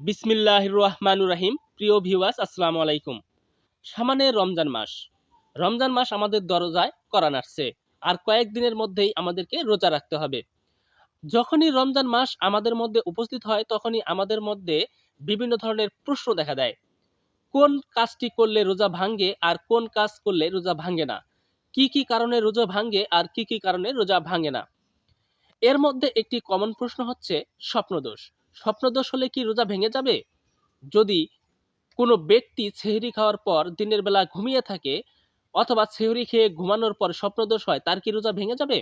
বিসমিল্লাহ রহমানুর রাহিম প্রিয় ভিউয়ার্স, আসসালামু আলাইকুম। সামানে রমজান মাস। রমজান মাস আমাদের দরজায় করা নাড়ছে আর কয়েকদিনের মধ্যেই আমাদেরকে রোজা রাখতে হবে। যখনই রমজান মাস আমাদের মধ্যে উপস্থিত হয়, তখনই আমাদের মধ্যে বিভিন্ন ধরনের প্রশ্ন দেখা দেয়। কোন কাজটি করলে রোজা ভাঙ্গে আর কোন কাজ করলে রোজা ভাঙ্গে না? কি কি কারণে রোজা ভাঙ্গে আর কি কি কারণে রোজা ভাঙ্গে না? এর মধ্যে একটি কমন প্রশ্ন হচ্ছে স্বপ্নদোষ। স্বপ্নদোষ হলে কি রোজা ভেঙে যাবে? যদি কোনো ব্যক্তি সেহরি খাওয়ার পর দিনের বেলা ঘুমিয়ে থাকে অথবা সেহরি খেয়ে ঘুমানোর পর স্বপ্নদোষ হয়, তার কি রোজা ভেঙে যাবে?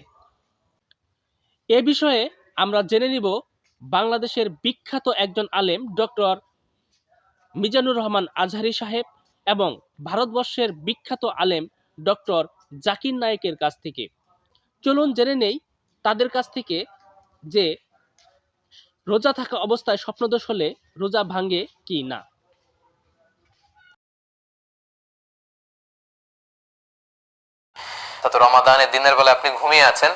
এ বিষয়ে আমরা জেনে নিব বাংলাদেশের বিখ্যাত একজন আলেম, ডক্টর মিজানুর রহমান আজহারি সাহেব এবং ভারতবর্ষের বিখ্যাত আলেম, ডক্টর জাকির নায়েকের কাছ থেকে। চলুন জেনে নেই তাদের কাছ থেকে যে রোজা থাকা অবস্থায় স্বপ্নদোষ হলে রোজা ভাঙ্গে কি না? তত রমাদানের দিনের বেলা আপনি ঘুমিয়ে আছেন।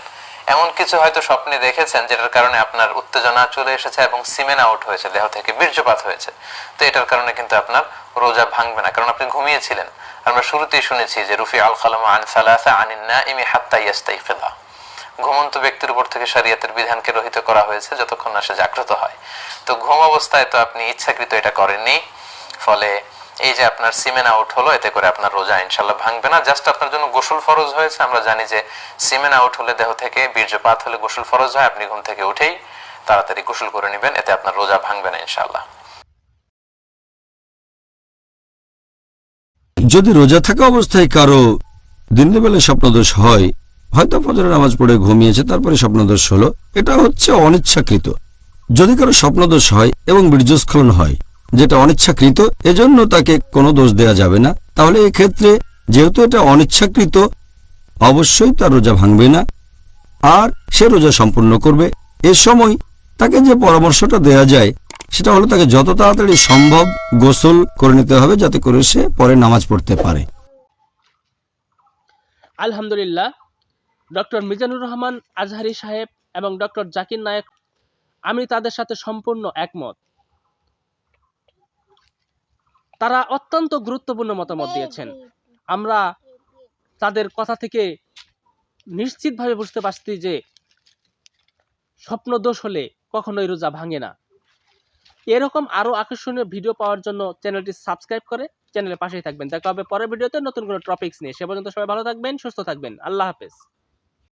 এমন কিছু হয়তো স্বপ্নে দেখেছেন যেটার কারণে আপনার উত্তেজনা চলে এসেছে এবং সিমেন আউট হয়েছে, দেহ থেকে বীর্যপাত হয়েছে। তো এটার কারণে কিন্তু আপনার রোজা ভাঙবে না, কারণ আপনি ঘুমিয়েছিলেন। আমরা শুরুতেই শুনেছি যে রুফি আল খালাম আন সালাসা আনিন না ইমি হাত্তা ইয়াস্তাইফিলা ঘুমন্ত ব্যক্তির উপর থেকে শরীয়তের বিধানকে রহিত করা হয়েছে যতক্ষণ না সে জাগ্রত হয়। তো ঘুম অবস্থায় তো আপনি ইচ্ছাকৃত এটা করেননি, ফলে এই যে আপনার সিমেন আউট হলো, এতে করে আপনার রোজা ইনশাল্লাহ ভাঙবে না। জাস্ট আপনার জন্য গোসল ফরজ হয়েছে, আমরা জানি যে সিমেন আউট হলে দেহ থেকে বীর্যপাত হলে গোসল ফরজ হয়, আপনি ঘুম থেকে উঠেই তাড়াতাড়ি গোসল করে নেবেন, এতে আপনার রোজা ভাঙবে না ইনশাল্লাহ যদি রোজা থাকা অবস্থায় কারও দিনের বেলায় স্বপ্নদোষ হয় হয়তো ফজরের নামাজ পড়ে ঘুমিয়েছে, তারপরে স্বপ্নদোষ হলো। এটা হচ্ছে অনিচ্ছাকৃত। যদি কারও স্বপ্নদোষ হয় এবং বীর্যস্খলন হয়, যেটা অনিচ্ছাকৃত, এজন্য তাকে কোনো দোষ দেয়া যাবে না। তাহলে এক্ষেত্রে যেহেতু এটা অনিচ্ছাকৃত, অবশ্যই তার রোজা ভাঙবে না, আর সে রোজা সম্পূর্ণ করবে। এ সময় তাকে যে পরামর্শটা দেয়া যায়, সেটা হলো তাকে যত তাড়াতাড়ি সম্ভব গোসল করে নিতে হবে, যাতে করে সে পরে নামাজ পড়তে পারে। আলহামদুলিল্লাহ ডক্টর মিজানুর রহমান, আজহারি সাহেব এবং ডক্টর জাকির নায়েক, আমি তাদের সাথে সম্পূর্ণ একমত। তারা অত্যন্ত গুরুত্বপূর্ণ মতামত দিয়েছেন। আমরা তাদের কথা থেকে নিশ্চিতভাবে বুঝতে পারছি যে স্বপ্ন দোষ হলে কখনোই রোজা ভাঙে না। এরকম আরও আকর্ষণীয় ভিডিও পাওয়ার জন্য চ্যানেলটি সাবস্ক্রাইব করে চ্যানেলের পাশেই থাকবেন। দেখা হবে পরের ভিডিওতে নতুন কোনো টপিকস নিয়ে। সে পর্যন্ত সবাই ভালো থাকবেন, সুস্থ থাকবেন। আল্লাহ হাফেজ।